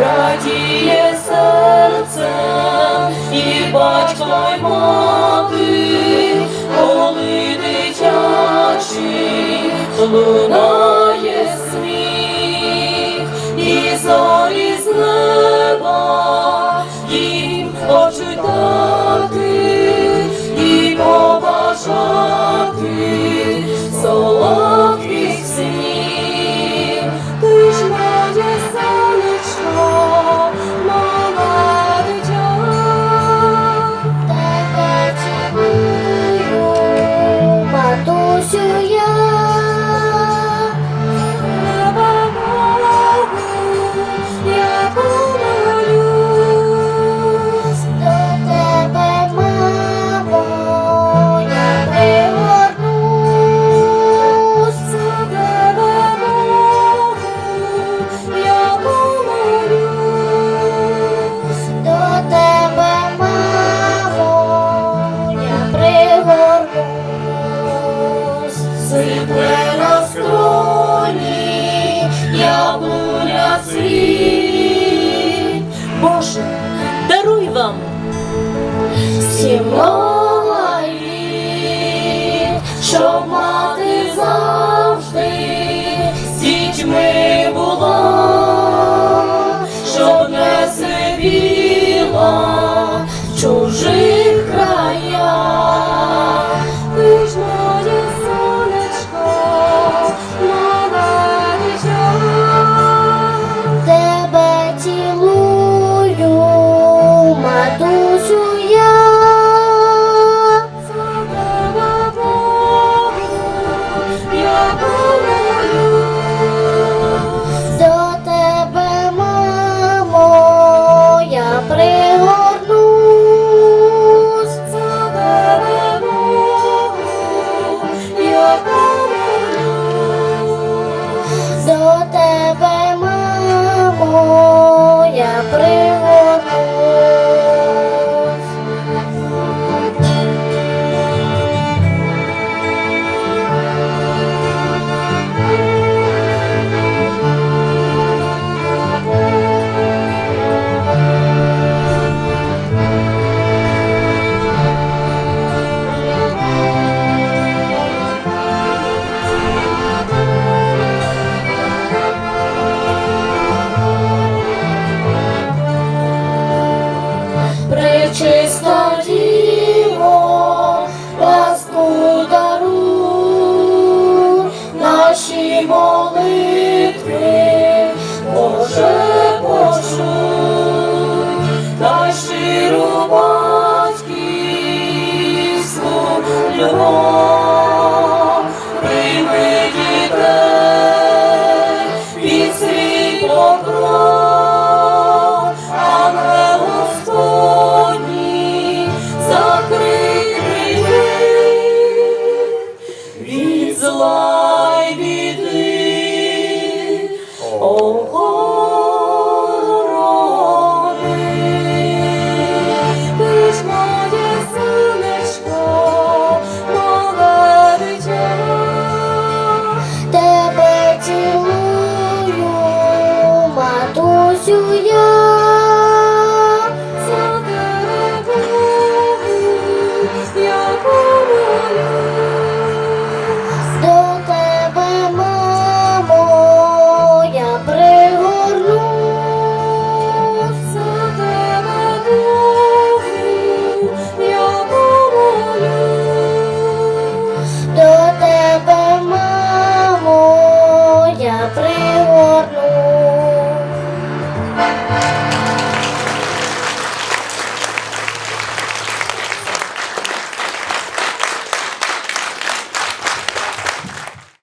радіє серцем і батько й мати, коли дитячий луна. світ. Боже, даруй вам сім'я. щиру батьківську любов, прийми дітей під свій покров, не Господні, закрий від зла й біди. you.